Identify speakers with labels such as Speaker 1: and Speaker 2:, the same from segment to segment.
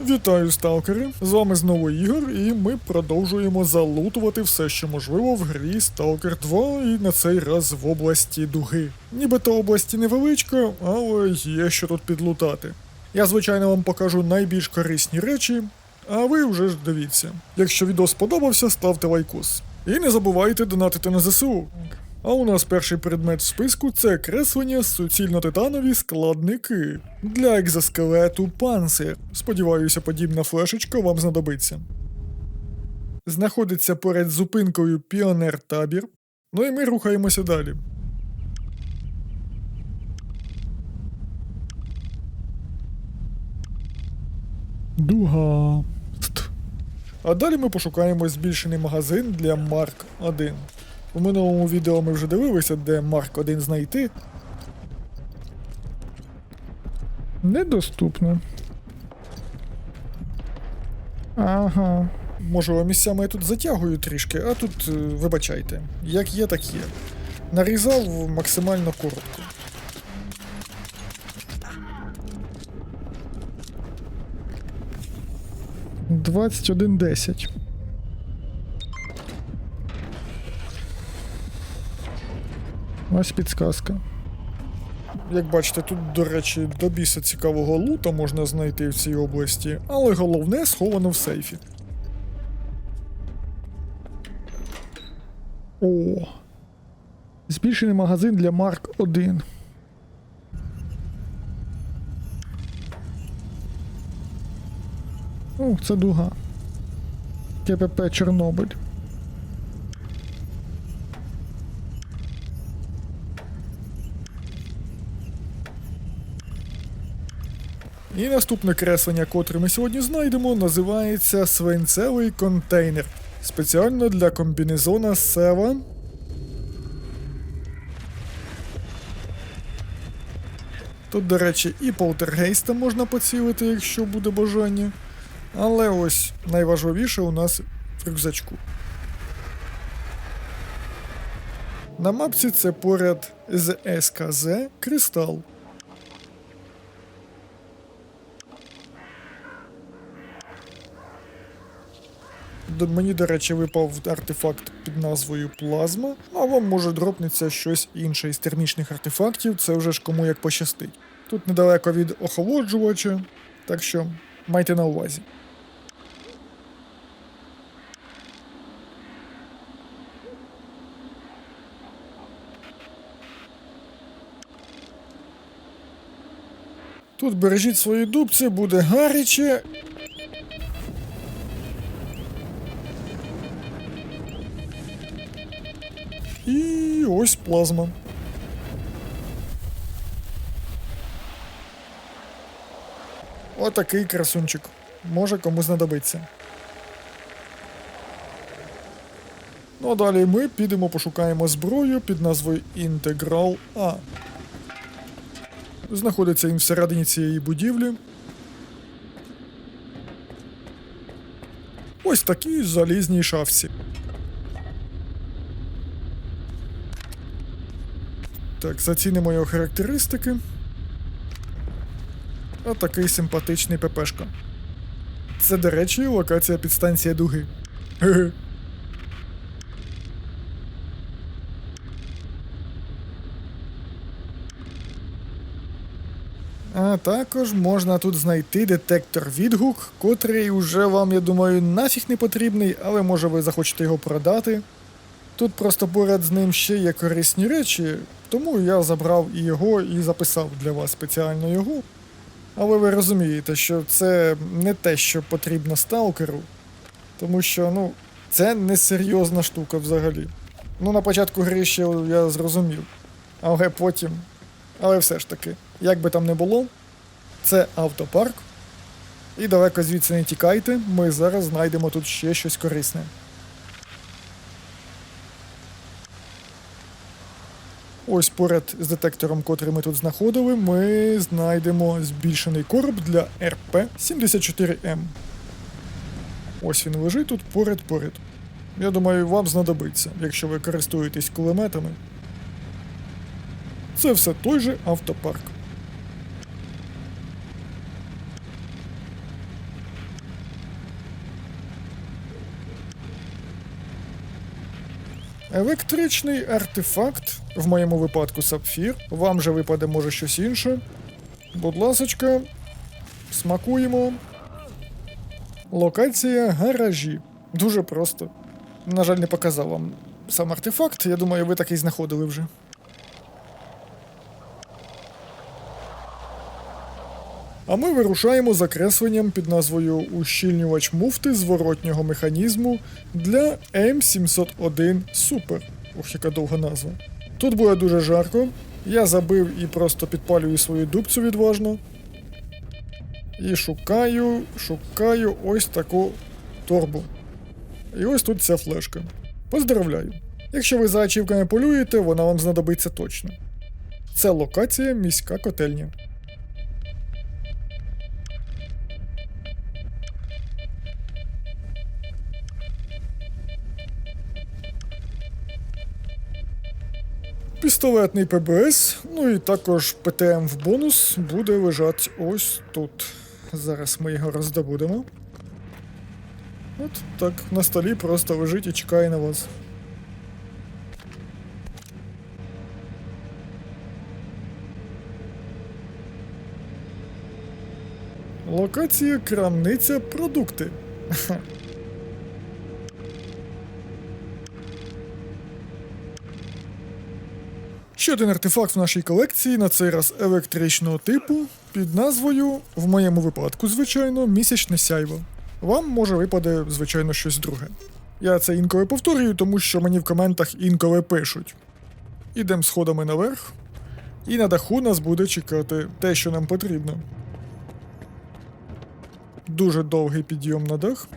Speaker 1: Вітаю, сталкери! З вами знову Ігор, і ми продовжуємо залутувати все, що можливо в грі Stalker 2, і на цей раз в області Дуги. Нібито області невеличка, але є що тут підлутати. Я, звичайно, вам покажу найбільш корисні речі, а ви вже ж дивіться. Якщо відео сподобався, ставте лайкос. І не забувайте донатити на ЗСУ. А у нас перший предмет в списку це креслення суцільно-титанові складники для екзоскелету панцир. Сподіваюся, подібна флешечка вам знадобиться. Знаходиться перед зупинкою Піонер табір. Ну і ми рухаємося далі. Дуга. А далі ми пошукаємо збільшений магазин для Марк 1. У минулому відео ми вже дивилися, де Марк 1 знайти. Недоступно. Ага. Може, місцями я тут затягую трішки, а тут, е, вибачайте, як є, так є. Нарізав максимально коротко. Двадцять один десять. Ось підсказка. Як бачите, тут, до речі, до біса цікавого лута можна знайти в цій області, але головне сховано в сейфі. О. Збільшений магазин для Марк 1. О, це дуга. КПП Чорнобиль. І наступне креслення, котре ми сьогодні знайдемо, називається свинцевий контейнер. Спеціально для комбінезона Сева. Тут, до речі, і полтергейста можна поцілити, якщо буде бажання. Але ось найважливіше у нас в рюкзачку. На мапці це поряд з СКЗ Кристал. Мені, до речі, випав артефакт під назвою Плазма, а вам може дропнеться щось інше із термічних артефактів, це вже ж кому як пощастить. Тут недалеко від охолоджувача, так що майте на увазі. Тут бережіть свої дубці, буде гаряче. Ось плазма. Отакий красунчик. Може комусь знадобиться. Ну а далі ми підемо пошукаємо зброю під назвою Інтеграл А. Знаходиться він всередині цієї будівлі. Ось такій залізній шафці. Так, зацінимо його характеристики. А такий симпатичний ППшка. Це, до речі, локація підстанція дуги. А також можна тут знайти детектор відгук, котрий уже вам, я думаю, нафіг не потрібний, але може ви захочете його продати. Тут просто поряд з ним ще є корисні речі, тому я забрав і його і записав для вас спеціально його. Але ви розумієте, що це не те, що потрібно сталкеру, тому що, ну, це несерйозна штука взагалі. Ну, на початку гри ще я зрозумів, але потім. Але все ж таки, як би там не було, це автопарк. І далеко звідси не тікайте, ми зараз знайдемо тут ще щось корисне. Ось поряд з детектором, котрий ми тут знаходили, ми знайдемо збільшений короб для РП-74М. Ось він лежить тут поряд-поряд. Я думаю, вам знадобиться, якщо ви користуєтесь кулеметами. Це все той же автопарк. Електричний артефакт, в моєму випадку сапфір. Вам же випаде може щось інше. Будь ласочка, смакуємо. Локація гаражі. Дуже просто. На жаль, не показав вам сам артефакт. Я думаю, ви такий знаходили вже. А ми вирушаємо за кресленням під назвою Ущільнювач муфти зворотнього механізму для М701 Super. Ох, яка довга назва. Тут буде дуже жарко. Я забив і просто підпалюю свою дубцю відважно. І шукаю, шукаю ось таку торбу. І ось тут ця флешка. Поздравляю! Якщо ви за ачівками полюєте, вона вам знадобиться точно. Це локація міська котельня. Пістолетний ПБС, ну і також ПТМ в бонус буде лежати ось тут. Зараз ми його роздобудемо. От так, на столі просто лежить і чекає на вас. Локація крамниця продукти. Ще один артефакт в нашій колекції, на цей раз електричного типу, під назвою, в моєму випадку, звичайно, місячне сяйво. Вам може випаде, звичайно, щось друге. Я це інколи повторюю, тому що мені в коментах інколи пишуть. Ідемо сходами наверх, і на даху нас буде чекати те, що нам потрібно. Дуже довгий підйом на дах.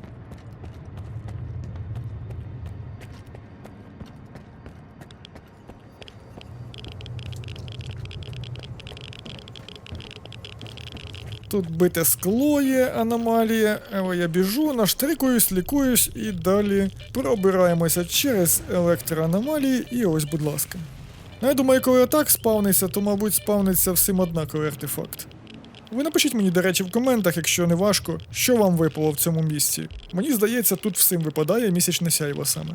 Speaker 1: Тут бите скло є аномалія, але я біжу, наштрикуюсь, лікуюсь і далі пробираємося через електроаномалії, і ось, будь ласка. Ну, я думаю, коли отак спавниться, то, мабуть, спавниться всім однаковий артефакт. Ви напишіть мені, до речі, в коментах, якщо не важко, що вам випало в цьому місці. Мені здається, тут всім випадає місячне сяйво саме.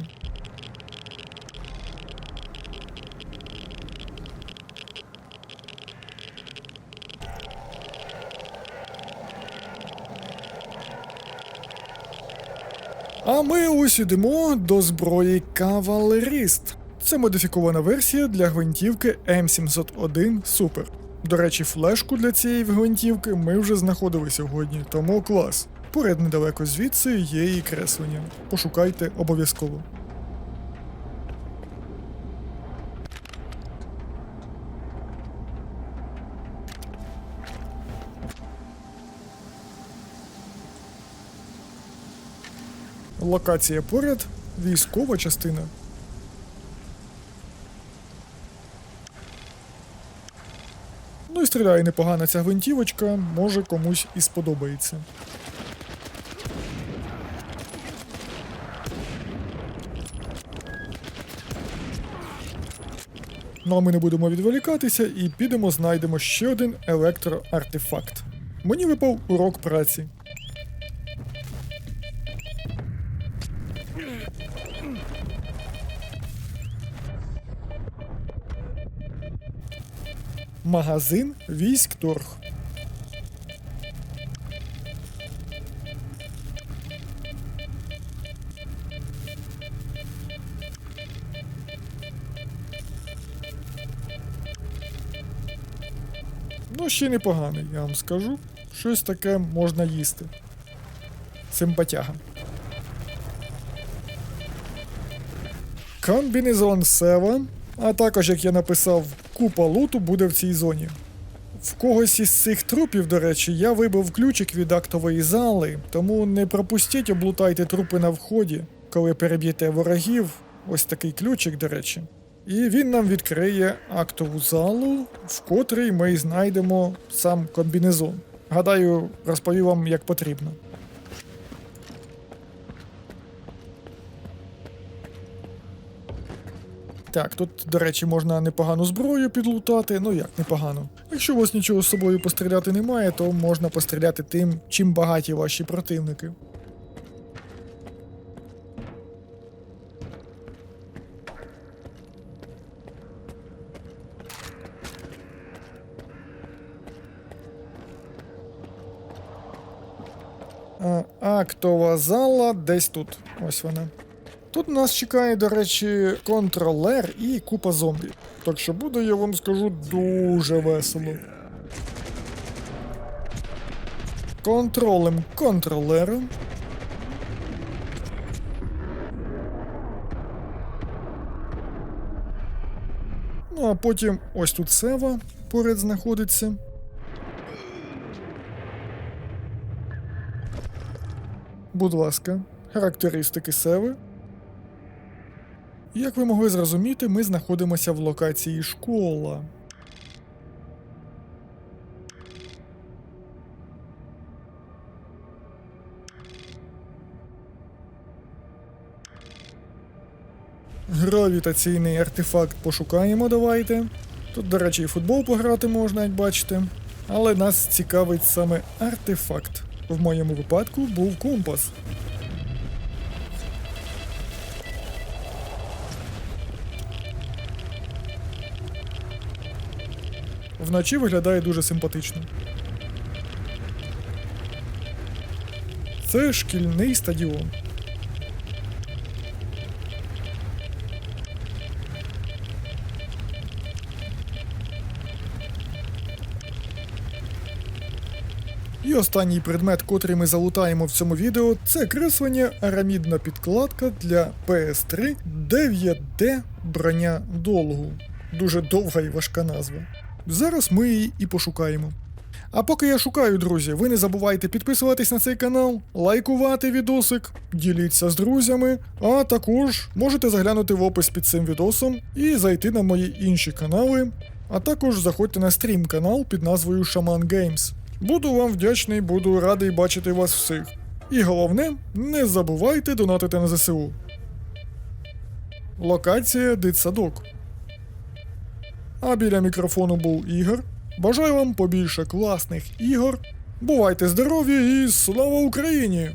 Speaker 1: Ми ось ідемо до зброї Кавалеріст. Це модифікована версія для гвинтівки М701 Super. До речі, флешку для цієї гвинтівки ми вже знаходили сьогодні, тому клас. Поряд недалеко звідси є і креслення. Пошукайте обов'язково. Локація поряд, військова частина. Ну і стріляє непогана ця гвинтівочка, може комусь і сподобається. Ну а ми не будемо відволікатися і підемо знайдемо ще один електроартефакт. Мені випав урок праці. Магазин військ торг. Ну, ще непоганий, я вам скажу. Щось таке можна їсти. Симпатяга. Комбінезон Сева, а також, як я написав, купа луту буде в цій зоні. В когось із цих трупів, до речі, я вибив ключик від актової зали, тому не пропустіть, облутайте трупи на вході, коли переб'єте ворогів. Ось такий ключик, до речі. І він нам відкриє актову залу, в котрій ми знайдемо сам комбінезон. Гадаю, розповім вам як потрібно. Так, тут, до речі, можна непогану зброю підлутати, ну як непогано. Якщо у вас нічого з собою постріляти немає, то можна постріляти тим, чим багаті ваші противники. Актова зала десь тут. Ось вона. Тут нас чекає, до речі, контролер і купа зомбі. Так що буде, я вам скажу, дуже весело. Контролем контролера. Ну а потім ось тут Сева поряд знаходиться. Будь ласка, характеристики Севи. Як ви могли зрозуміти, ми знаходимося в локації школа. Гравітаційний артефакт пошукаємо, давайте. Тут, до речі, і футбол пограти можна, як бачите. Але нас цікавить саме артефакт. В моєму випадку був компас. Вночі виглядає дуже симпатично. Це шкільний стадіон. І останній предмет, котрий ми залутаємо в цьому відео, це креслення арамідна підкладка для PS3 9D броня долгу. Дуже довга і важка назва. Зараз ми її і пошукаємо. А поки я шукаю, друзі, ви не забувайте підписуватись на цей канал, лайкувати відосик, діліться з друзями, а також можете заглянути в опис під цим відосом і зайти на мої інші канали, а також заходьте на стрім канал під назвою Shaman Games. Буду вам вдячний, буду радий бачити вас всіх. І головне, не забувайте донатити на ЗСУ. Локація дитсадок. А біля мікрофону був Ігор. Бажаю вам побільше класних ігор. Бувайте здорові і слава Україні!